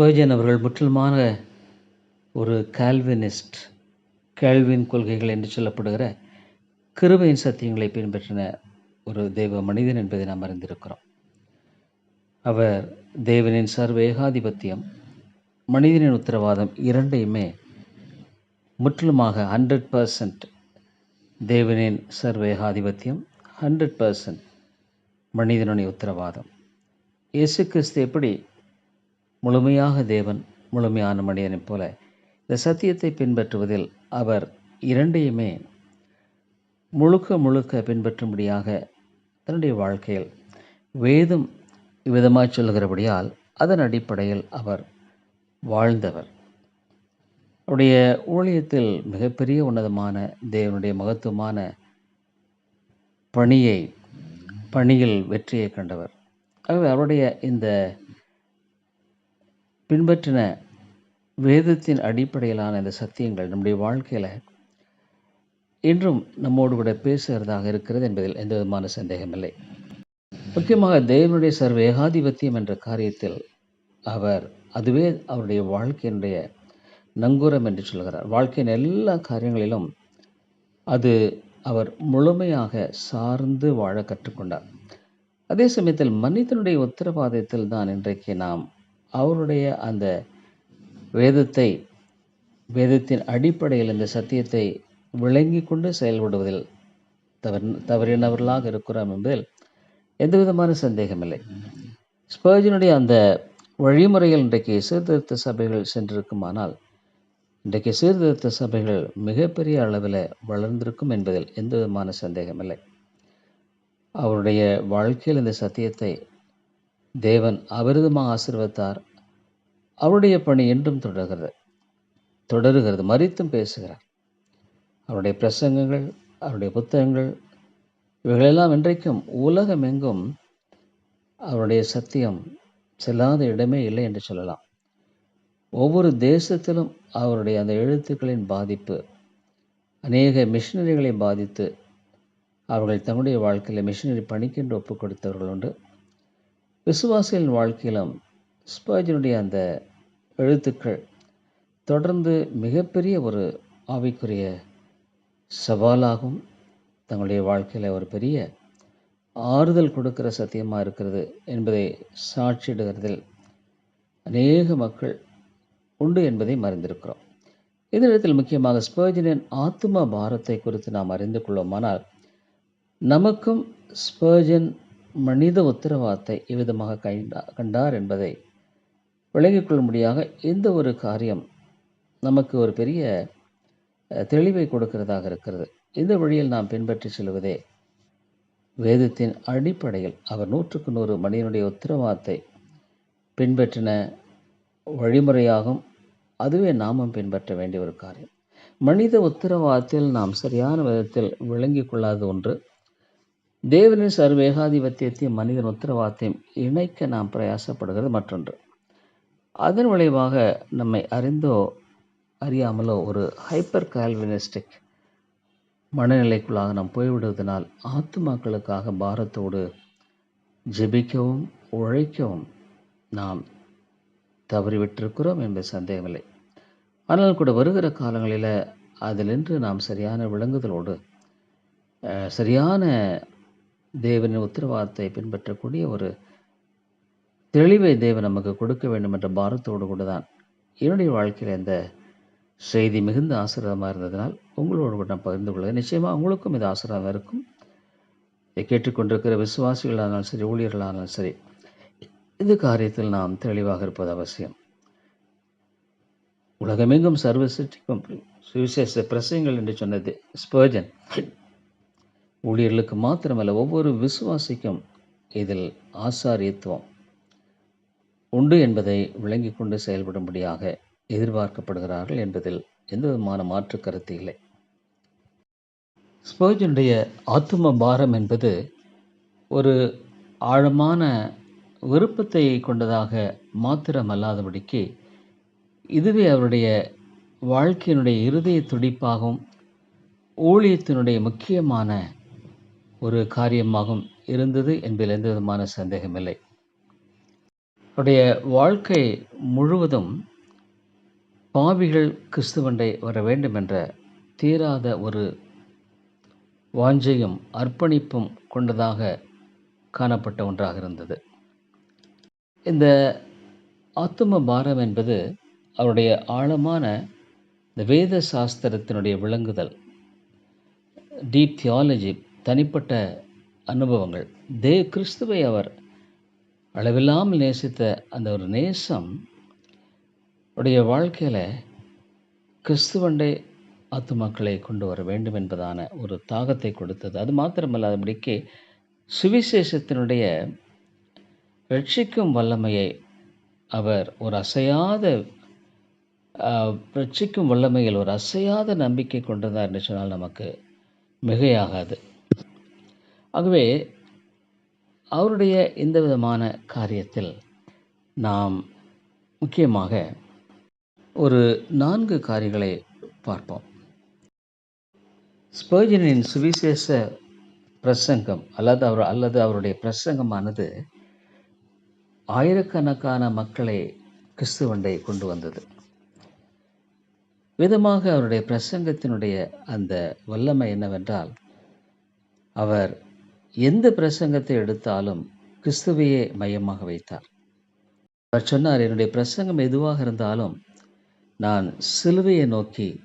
Spurgeon அவர்கள் முற்றிலுமான ஒரு Calvinist கேள்வின் கொள்கைகள் என்று சொல்லப்படுகிற கிருபையின் சத்தியங்களை பின்பற்றின ஒரு தெய்வ மனிதன் என்பதை நாம் அறிந்திருக்கிறோம். அவர் தேவனின் சர்வ ஏகாதிபத்தியம் மனிதனின் உத்தரவாதம் இரண்டையுமே முற்றிலுமாக ஹண்ட்ரட் பர்சன்ட் தேவனின் சர்வ ஏகாதிபத்தியம் ஹண்ட்ரட் பர்சன்ட் மனிதனுடைய உத்தரவாதம். இயேசு கிறிஸ்து எப்படி முழுமையாக தேவன் முழுமையான மனிதனைப் போல இந்த சத்தியத்தை பின்பற்றுவதில் அவர் இரண்டையுமே முழுக்க முழுக்க பின்பற்றும்படியாக தன்னுடைய வாழ்க்கையில் வேதம் விதமாய் சொல்கிறபடியால் அதன் அடிப்படையில் அவர் வாழ்ந்தவர். அவருடைய ஊழியத்தில் மிகப்பெரிய உன்னதமான தேவனுடைய மகத்துவமான பணியை பணியில் வெற்றியை கண்டவர். ஆகவே அவருடைய இந்த பின்பற்றின வேதத்தின் அடிப்படையிலான இந்த சத்தியங்கள் நம்முடைய வாழ்க்கையில் இன்றும் நம்மோடு கூட பேசுகிறதாக இருக்கிறது என்பதில் எந்த விதமான சந்தேகமில்லை முக்கியமாக தேவனுடைய சர்வ ஏகாதிபத்தியம் என்ற காரியத்தில் அவர் அதுவே அவருடைய வாழ்க்கையினுடைய நங்கூரம் என்று சொல்கிறார். வாழ்க்கையின் எல்லா காரியங்களிலும் அது அவர் முழுமையாக சார்ந்து வாழ கற்றுக்கொண்டார். அதே சமயத்தில் மனிதனுடைய உத்தரவாதத்தில் தான் இன்றைக்கு நாம் அவருடைய அந்த வேதத்தை வேதத்தின் அடிப்படையில் இந்த சத்தியத்தை விளங்கி கொண்டு செயல்படுவதில் தவறு தவறினவர்களாக இருக்கிறோம் என்பதில் எந்த விதமான சந்தேகமில்லை ஸ்பர்ஜினுடைய அந்த வழிமுறையில் இன்றைக்கு சீர்திருத்த சபைகள் சென்றிருக்குமானால் இன்றைக்கு சீர்திருத்த சபைகள் மிகப்பெரிய அளவில் வளர்ந்திருக்கும் என்பதில் எந்த விதமான சந்தேகமில்லை அவருடைய வாழ்க்கையில் இந்த சத்தியத்தை தேவன் அபரிதமாக ஆசிர்வத்தார். அவருடைய பணி என்றும் தொடர்கிறது. தொடருகிறது மறித்தும் பேசுகிறார். அவருடைய பிரசங்கங்கள் அவருடைய புத்தகங்கள் இவைகளெல்லாம் இன்றைக்கும் உலகமெங்கும் அவருடைய சத்தியம் செல்லாத இடமே இல்லை என்று சொல்லலாம். ஒவ்வொரு தேசத்திலும் அவருடைய அந்த எழுத்துக்களின் பாதிப்பு அநேக மிஷினரிகளை பாதித்து அவர்கள் தங்களுடைய வாழ்க்கையில் மிஷினரி பணிக்கென்று ஒப்புக் கொடுத்தவர்கள் உண்டு. விசுவாசிகளின் வாழ்க்கையிலும் ஸ்பர்ஜனுடைய அந்த எழுத்துக்கள் தொடர்ந்து மிகப்பெரிய ஒரு ஆவிக்குரிய சவாலாகும் தங்களுடைய வாழ்க்கையில் ஒரு பெரிய ஆறுதல் கொடுக்கிற சத்தியமாக இருக்கிறது என்பதை சாட்சியிடுகிறதில் அநேக மக்கள் உண்டு என்பதை மறைந்திருக்கிறோம். இதனிடத்தில் முக்கியமாக ஸ்பர்ஜனின் ஆத்ம பாரத்தை குறித்து நாம் அறிந்து கொள்வோமானால் நமக்கும் ஸ்பர்ஜன் மனித உத்தரவாதத்தை இவ்விதமாக கண்டா கண்டார் என்பதை விளங்கிக் கொள்ளும்படியாக இந்த ஒரு காரியம் நமக்கு ஒரு பெரிய தெளிவை கொடுக்கிறதாக இருக்கிறது. இந்த வழியில் நாம் பின்பற்றி செல்வதே வேதத்தின் அடிப்படையில் அவர் நூற்றுக்கு நூறு மனிதனுடைய உத்தரவாதத்தை பின்பற்றின வழிமுறையாகும். அதுவே நாமும் பின்பற்ற வேண்டிய ஒரு காரியம். மனித உத்தரவாதத்தில் நாம் சரியான விதத்தில் விளங்கி கொள்ளாத ஒன்று தேவனின் சர்வேகாதிபத்தியத்தையும் மனிதன் உத்தரவாதத்தையும் இணைக்க நாம் பிரயாசப்படுகிறது மற்றொன்று. அதன் விளைவாக நம்மை அறிந்தோ அறியாமலோ ஒரு ஹைப்பர் கால்வினிஸ்டிக் மனநிலைக்குள்ளாக நாம் போய்விடுவதனால் ஆத்துமாக்களுக்காக பாரத்தோடு ஜெபிக்கவும் உழைக்கவும் நாம் தவறிவிட்டிருக்கிறோம் என்பது சந்தேகமில்லை. ஆனால் கூட வருகிற காலங்களில் அதிலின்று நாம் சரியான விளங்குதலோடு சரியான தேவனின் உத்தரவாதத்தை பின்பற்றக்கூடிய ஒரு தெளிவை தேவன் நமக்கு கொடுக்க வேண்டும் என்ற பாரத்தோடு கூட தான் என்னுடைய வாழ்க்கையில் இந்த செய்தி மிகுந்த ஆசீர்வாதமாக இருந்ததனால் உங்களோடு கூட நான் பகிர்ந்து கொள்கிறேன். நிச்சயமாக உங்களுக்கும் இது ஆசீர்வாதம் இருக்கும். இதை கேட்டுக்கொண்டிருக்கிற விசுவாசிகளானாலும் சரி ஊழியர்களானாலும் சரி இந்த காரியத்தில் நாம் தெளிவாக இருப்பது அவசியம். உலகமெங்கும் சர்வ சிருஷ்டிக்கும் சுவிசேஷ பிரசங்கள் என்று சொன்னது ஸ்பர்ஜன். ஊழியர்களுக்கு மாத்திரமல்ல ஒவ்வொரு விசுவாசிக்கும் இதில் ஆசாரியத்துவம் உண்டு என்பதை விளங்கி கொண்டு செயல்படும்படியாக எதிர்பார்க்கப்படுகிறார்கள் என்பதில் எந்த விதமான மாற்று கருத்து இல்லை. ஸ்போஜனுடைய ஆத்தும பாரம் என்பது ஒரு ஆழமான விருப்பத்தை கொண்டதாக மாத்திரமல்லாதபடிக்கு இதுவே அவருடைய வாழ்க்கையினுடைய இருதய துடிப்பாகவும் ஊழியத்தினுடைய முக்கியமான ஒரு காரியமாகவும் இருந்தது என்பதில் எந்த விதமான சந்தேகமில்லை. அவருடைய வாழ்க்கை முழுவதும் பாவிகள் கிறிஸ்துவண்டை வர வேண்டும் என்ற தீராத ஒரு வாஞ்சையும் அர்ப்பணிப்பும் கொண்டதாக காணப்பட்ட ஒன்றாக இருந்தது. இந்த ஆத்தும பாரம் என்பது அவருடைய ஆழமான இந்த வேத சாஸ்திரத்தினுடைய விளங்குதல் டீப் தியாலஜி தனிப்பட்ட அனுபவங்கள். தே கிறிஸ்துவை அவர் அளவில்லாமல் நேசித்த அந்த ஒரு நேசம் உடைய வாழ்க்கையில் கிறிஸ்துவண்டே ஆத்துமாக்களை கொண்டு வர வேண்டும் என்பதான ஒரு தாகத்தை கொடுத்தது. அது மாத்திரமல்லாதபடிக்கு சுவிசேஷத்தினுடைய ரட்சிக்கும் வல்லமையை அவர் ஒரு அசையாத ரட்சிக்கும் வல்லமையில் ஒரு அசையாத நம்பிக்கை கொண்டிருந்தார் என்று சொன்னால் நமக்கு மிகையாகாது. ஆகவே அவருடைய இந்த விதமான காரியத்தில் நாம் முக்கியமாக ஒரு நான்கு காரியங்களை பார்ப்போம். ஸ்பர்ஜனின் சுவிசேஷ பிரசங்கம் அல்லது அவர் அல்லது அவருடைய பிரசங்கமானது ஆயிரக்கணக்கான மக்களை கிறிஸ்துவண்டை கொண்டு வந்தது. விதமாக அவருடைய பிரசங்கத்தினுடைய அந்த வல்லமை என்னவென்றால் அவர் எந்த பிரசங்கத்தை எடுத்தாலும் கிறிஸ்துவையே மையமாக வைத்தார். அவர் சொன்னார் என்னுடைய பிரசங்கம் எதுவாக இருந்தாலும் நான் சிலுவையை நோக்கி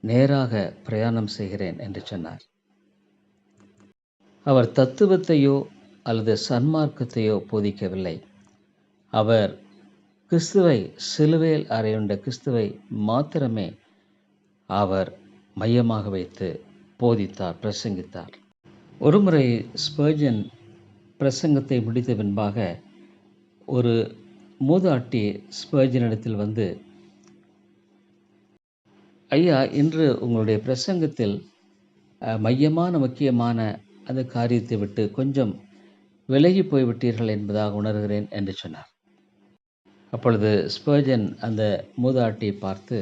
நேராக பிரயாணம் செய்கிறேன் என்று சொன்னார். அவர் தத்துவத்தையோ அல்லது சன்மார்க்கத்தையோ போதிக்கவில்லை. அவர் கிறிஸ்துவை சிலுவையில் அறையுண்ட கிறிஸ்துவை மாத்திரமே அவர் மையமாக வைத்து போதித்தார் பிரசங்கித்தார். ஒருமுறை ஸ்பர்ஜன் பிரசங்கத்தை முடித்த பின்பாக ஒரு மூதாட்டி ஸ்பர்ஜனிடத்தில் வந்து ஐயா இன்று உங்களுடைய பிரசங்கத்தில் மையமான முக்கியமான அந்த காரியத்தை விட்டு கொஞ்சம் விலகி போய்விட்டீர்கள் என்பதாக உணர்கிறேன் என்று சொன்னார். அப்பொழுது ஸ்பர்ஜன் அந்த மூதாட்டியை பார்த்து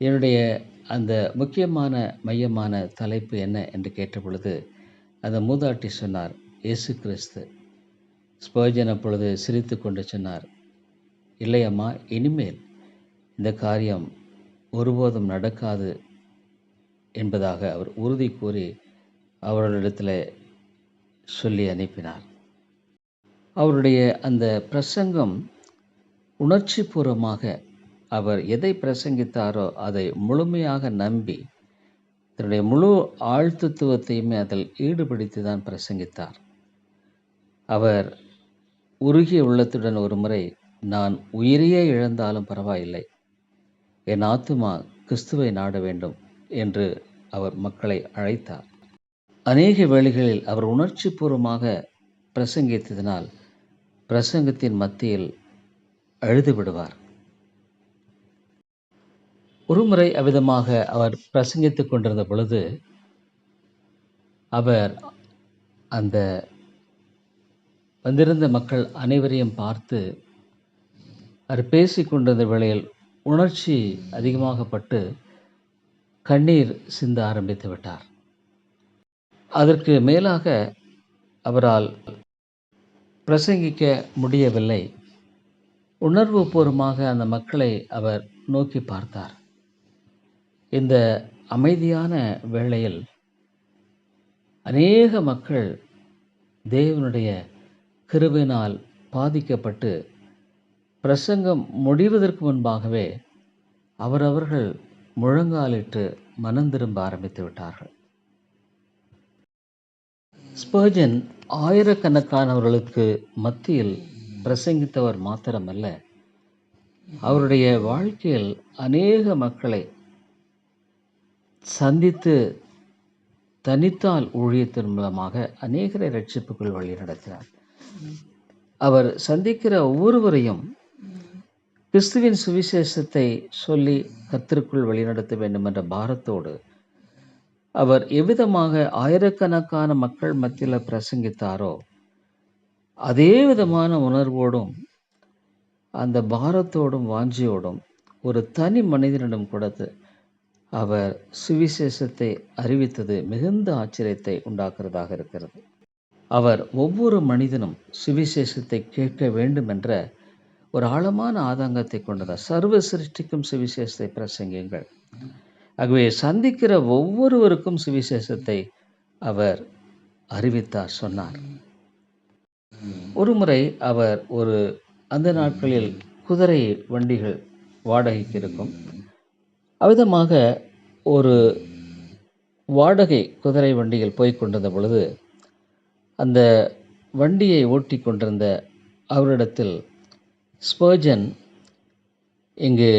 என்னுடைய அந்த முக்கியமான மையமான தலைப்பு என்ன என்று கேட்டபொழுது அந்த மூதாட்டி சொன்னார் இயேசு கிறிஸ்து. ஸ்பர்ஜன் அப்பொழுது சிரித்து கொண்டு சொன்னார் இல்லையம்மா இனிமேல் இந்த காரியம் ஒருபோதும் நடக்காது என்பதாக அவர் உறுதி கூறி அவர்களிடத்தில் சொல்லி அனுப்பினார். அவருடைய அந்த பிரசங்கம் உணர்ச்சிபூர்வமாக அவர் எதை பிரசங்கித்தாரோ அதை முழுமையாக நம்பி தன்னுடைய முழு ஆழ்த்துத்துவத்தையுமே அதில் ஈடுபடுத்தி தான் பிரசங்கித்தார். அவர் உருகிய உள்ளத்துடன் ஒரு முறை நான் உயிரையே இழந்தாலும் பரவாயில்லை. என் ஆத்துமா கிறிஸ்துவை நாட வேண்டும் என்று அவர் மக்களை அழைத்தார். அநேக வேளைகளில் அவர் உணர்ச்சிபூர்வமாக பிரசங்கித்ததினால் பிரசங்கத்தின் மத்தியில் அழுது விடுவார் ஒருமுறை அவ்விதமாக அவர் பிரசங்கித்துக் கொண்டிருந்த பொழுது அவர் அந்த வந்திருந்த மக்கள் அனைவரையும் பார்த்து அவர் பேசி கொண்டிருந்த வேளையில் உணர்ச்சி அதிகமாகப்பட்டு கண்ணீர் சிந்த ஆரம்பித்து விட்டார். அதற்கு மேலாக அவரால் பிரசங்கிக்க முடியவில்லை. உணர்வுபூர்வமாக அந்த மக்களை அவர் நோக்கி பார்த்தார். இந்த அமைதியான வேளையில் அநேக மக்கள் தேவனுடைய கிருபினால் பாதிக்கப்பட்டு பிரசங்கம் முடிவதற்கு முன்பாகவே அவரவர்கள் முழங்காலிட்டு மனம் திரும்ப ஆரம்பித்து விட்டார்கள். ஸ்பர்ஜன் ஆயிரக்கணக்கானவர்களுக்கு மத்தியில் பிரசங்கித்தவர் மாத்திரமல்ல அவருடைய வாழ்க்கையில் அநேக மக்களை சந்தித்து தனித்தால் ஊழியத்தின் மூலமாக அநேகரை ரட்சிப்புக்குள் வழி நடத்தினார். அவர் சந்திக்கிற ஒவ்வொருவரையும் கிறிஸ்துவின் சுவிசேஷத்தை சொல்லி கத்திற்குள் வழிநடத்த வேண்டும் என்ற பாரத்தோடு அவர் எவ்விதமாக ஆயிரக்கணக்கான மக்கள் மத்தியில் பிரசங்கித்தாரோ அதே விதமான உணர்வோடும் அந்த பாரத்தோடும் வாஞ்சியோடும் ஒரு தனி மனிதனிடம் கொடுத்து அவர் சுவிசேஷத்தை அறிவித்தது மிகுந்த ஆச்சரியத்தை உண்டாக்குறதாக இருக்கிறது. அவர் ஒவ்வொரு மனிதனும் சுவிசேஷத்தை கேட்க வேண்டும் என்ற ஒரு ஆழமான ஆதங்கத்தை கொண்டதார் சர்வ சிருஷ்டிக்கும் சுவிசேஷத்தை பிரசங்கியுங்கள். ஆகவே சந்திக்கிற ஒவ்வொருவருக்கும் சுவிசேஷத்தை அவர் அறிவித்தார் சொன்னார். ஒருமுறை அவர் ஒரு அந்த நாட்களில் குதிரை வண்டிகள் வாடகைக்கு இருக்கும். அவ்விதமாக ஒரு வாடகை குதிரை வண்டியில் போய் கொண்டிருந்த பொழுது அந்த வண்டியை ஓட்டி கொண்டிருந்த அவரிடத்தில் ஸ்பர்ஜன் இங்கு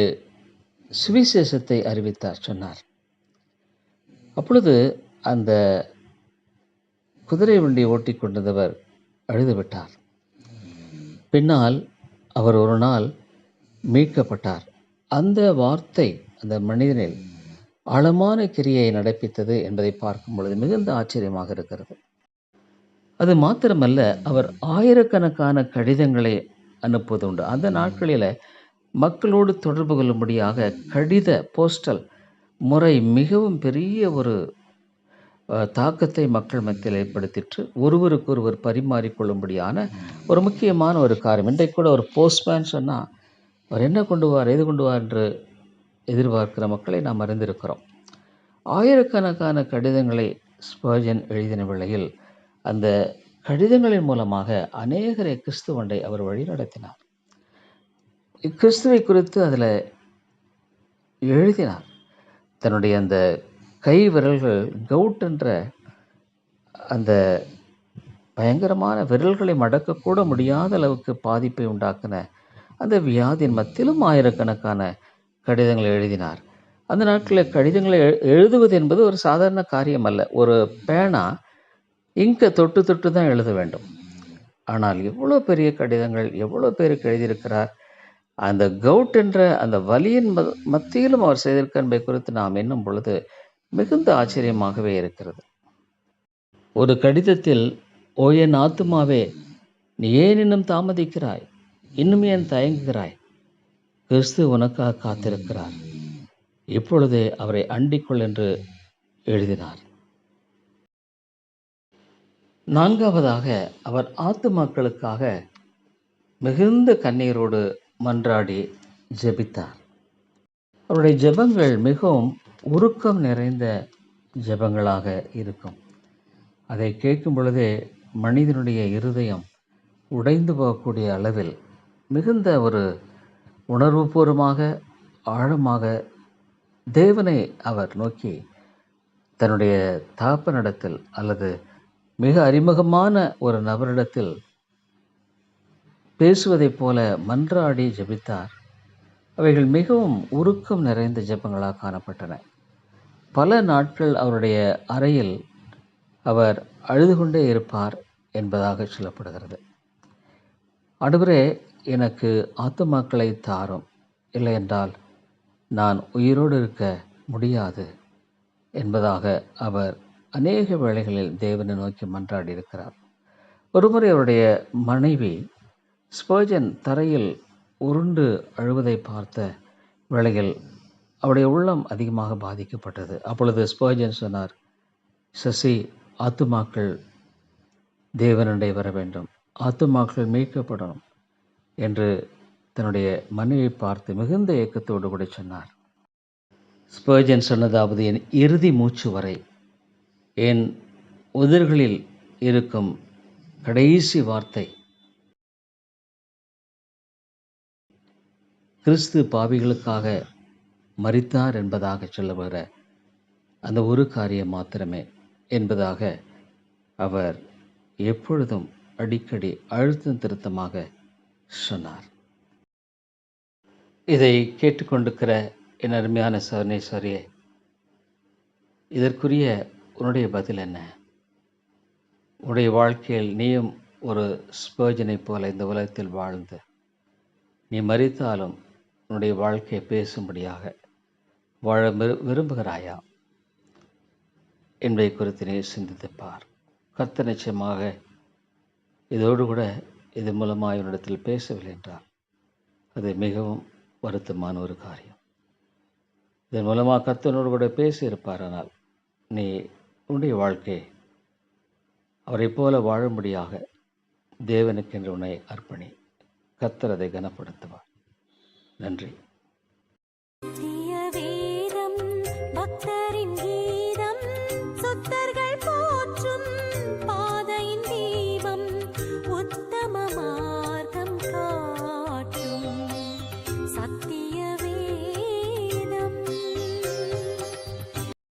சுவிசேஷத்தை அறிவித்தார் சொன்னார். அப்பொழுது அந்த குதிரை வண்டியை ஓட்டி கொண்டிருந்தவர் அழுதுவிட்டார் பின்னால் அவர் ஒரு நாள் மீட்கப்பட்டார். அந்த வார்த்தை அந்த மனிதனில் ஆழமான கிரியை நடப்பித்தது என்பதை பார்க்கும் பொழுது மிகுந்த ஆச்சரியமாக இருக்கிறது. அது மாத்திரமல்ல அவர் ஆயிரக்கணக்கான கடிதங்களை அனுப்புவது உண்டு. அந்த நாட்களில் மக்களோடு தொடர்பு கொள்ளும்படியாக கடித போஸ்டல் முறை மிகவும் பெரிய ஒரு தாக்கத்தை மக்கள் மத்தியில் ஏற்படுத்திற்று. ஒருவருக்கொருவர் பரிமாறிக்கொள்ளும்படியான ஒரு முக்கியமான ஒரு காரியம். இன்றைக்கு கூட ஒரு போஸ்ட்மேன் சொன்னால் அவர் என்ன கொண்டு வார் எது கொண்டு வார்? என்று எதிர்பார்க்கிற மக்களை நாம் அறிந்திருக்கிறோம். ஆயிரக்கணக்கான கடிதங்களை ஸ்பர்ஜன் எழுதின வேளையில் அந்த கடிதங்களின் மூலமாக அநேகரை கிறிஸ்துவண்டை அவர் வழிநடத்தினார் கிறிஸ்துவை குறித்து அதில் எழுதினார். தன்னுடைய அந்த கை விரல்கள் கவுட் என்ற அந்த பயங்கரமான விரல்களை மடக்கக்கூட முடியாத அளவுக்கு பாதிப்பை உண்டாக்கின அந்த வியாதியின் மத்தியிலும் ஆயிரக்கணக்கான கடிதங்களை எழுதினார். அந்த நாட்களில் கடிதங்களை எழு- எழுதுவது என்பது ஒரு சாதாரண காரியம் அல்ல ஒரு பேனா இங்கை தொட்டு தொட்டு தான் எழுத வேண்டும். ஆனால் எவ்வளோ பெரிய கடிதங்கள் எவ்வளோ பேருக்கு எழுதியிருக்கிறார்? அந்த கவுட் என்ற அந்த வலியின் மத்தியிலும் அவர் செய்திருக்க என்பதை குறித்து நாம் எண்ணும் பொழுது மிகுந்த ஆச்சரியமாகவே இருக்கிறது. ஒரு கடிதத்தில் ஓ என் ஆத்துமாவே நீ ஏன் இன்னும் தாமதிக்கிறாய்? இன்னும் ஏன் தயங்குகிறாய்? கிறிஸ்து உனக்காக காத்திருக்கிறார். இப்பொழுதே அவரை அண்டிக்கொள் என்று எழுதினார். நான்காவதாக அவர் ஆத்துமாக்களுக்காக மிகுந்த கண்ணீரோடு மன்றாடி ஜெபித்தார். அவருடைய ஜெபங்கள் மிகவும் உருக்கம் நிறைந்த ஜெபங்களாக இருக்கும். அதை கேட்கும் பொழுதே மனிதனுடைய இருதயம் உடைந்து போகக்கூடிய அளவில் மிகுந்த ஒரு உணர்வுபூர்வமாக ஆழமாக தேவனை அவர் நோக்கி தன்னுடைய தாப்பனிடத்தில் அல்லது மிக அறிமுகமான ஒரு நபரிடத்தில் பேசுவதைப் போல மன்றாடி ஜெபித்தார். அவைகள் மிகவும் உருக்கம் நிறைந்த ஜபங்களாக காணப்பட்டன. பல நாட்கள் அவருடைய அறையில் அவர் அழுது கொண்டே இருப்பார் என்பதாக சொல்லப்படுகிறது. அடுவரே எனக்கு ஆத்துமாக்களை தாரும். இல்லையென்றால் நான் உயிரோடு இருக்க முடியாது என்பதாக அவர் அநேக வேளைகளில் தேவனை நோக்கி மன்றாடி இருக்கிறார் ஒருமுறை அவருடைய மனைவி ஸ்பர்ஜன் தரையில் உருண்டு அழுவதை பார்த்த வேளையில் அவருடைய உள்ளம் அதிகமாக பாதிக்கப்பட்டது. அப்பொழுது ஸ்பர்ஜன் சொன்னார் சசி ஆத்துமாக்கள் தேவனுடைய வர வேண்டும். ஆத்துமாக்கள் மீட்கப்படணும். என்று தன்னுடைய மனைவியை பார்த்து மிகுந்த ஏக்கத்தோடு கூட சொன்னார். ஸ்பர்ஜன் சொன்னதாவது என் இறுதி மூச்சு வரை என் உதிர்களில் இருக்கும் கடைசி வார்த்தை கிறிஸ்து பாவிகளுக்காக மறித்தார் என்பதாக சொல்லுகிற அந்த ஒரு காரியம் மாத்திரமே என்பதாக அவர் எப்பொழுதும் அடிக்கடி அழுத்தம் திருத்தமாக சொன்னார். இதை கேட்டுக்கொண்டிருக்கிற என் அருமையான சவர்ணேஸ்வரியே இதற்குரிய உன்னுடைய பதில் என்ன? உன்னுடைய வாழ்க்கையில் நீயும் ஒரு ஸ்பர்ஜனை போல இந்த உலகத்தில் வாழ்ந்து நீ மறித்தாலும் உன்னுடைய வாழ்க்கையை பேசும்படியாக வாழ விரு- விரும்புகிறாயா? என்பதை குறித்து நீ சிந்தித்துப்பார் பார். நிச்சயமாக இதோடு கூட இது மூலமாக என்னிடத்தில் பேசவில்லை என்றால் அது மிகவும் வருத்தமான ஒரு காரியம். இதன் மூலமாக கத்தனோடு கூட பேசியிருப்பாரானால் நீ உன்னுடைய வாழ்க்கையை அவரைப் போல வாழும்படியாக தேவனுக்கென்று உன்னை அர்ப்பணி. கத்தரதை அதை கனப்படுத்துவார். நன்றி.